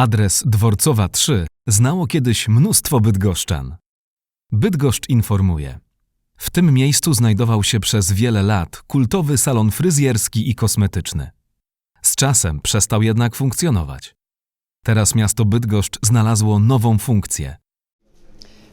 Adres Dworcowa 3 znało kiedyś mnóstwo bydgoszczan. Bydgoszcz informuje. W tym miejscu znajdował się przez wiele lat kultowy salon fryzjerski i kosmetyczny. Z czasem przestał jednak funkcjonować. Teraz miasto Bydgoszcz znalazło nową funkcję.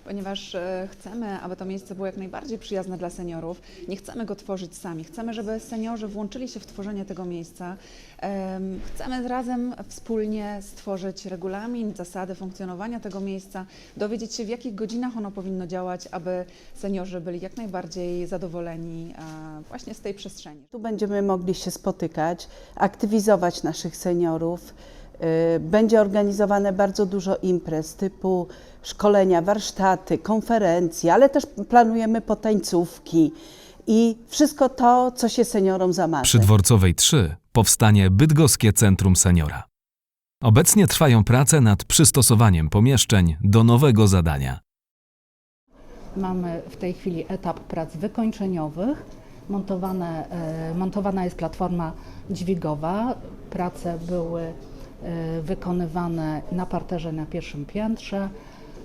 Ponieważ e, chcemy, aby to miejsce było jak najbardziej przyjazne dla seniorów, nie chcemy go tworzyć sami. Chcemy, żeby seniorzy włączyli się w tworzenie tego miejsca. Em, Chcemy razem wspólnie stworzyć regulamin, zasady funkcjonowania tego miejsca, dowiedzieć się, w jakich godzinach ono powinno działać, aby seniorzy byli jak najbardziej zadowoleni e, właśnie z tej przestrzeni. Tu będziemy mogli się spotykać, aktywizować naszych seniorów. Y, Będzie organizowane bardzo dużo imprez typu szkolenia, warsztaty, konferencje, ale też planujemy potańcówki i wszystko to, co się seniorom zamarzy. Przy Dworcowej 3 powstanie Bydgoskie Centrum Seniora. Obecnie trwają prace nad przystosowaniem pomieszczeń do nowego zadania. Mamy w tej chwili etap prac wykończeniowych. Montowane, e, montowana jest platforma dźwigowa. Prace były wykonywane na parterze na pierwszym piętrze.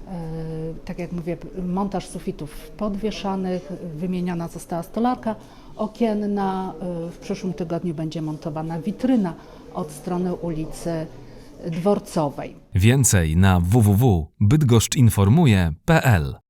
E, Tak jak mówię, montaż sufitów podwieszanych, wymieniona została stolarka okienna. E, W przyszłym tygodniu będzie montowana witryna od strony ulicy Dworcowej. Więcej na www.bydgoszczynformuje.pl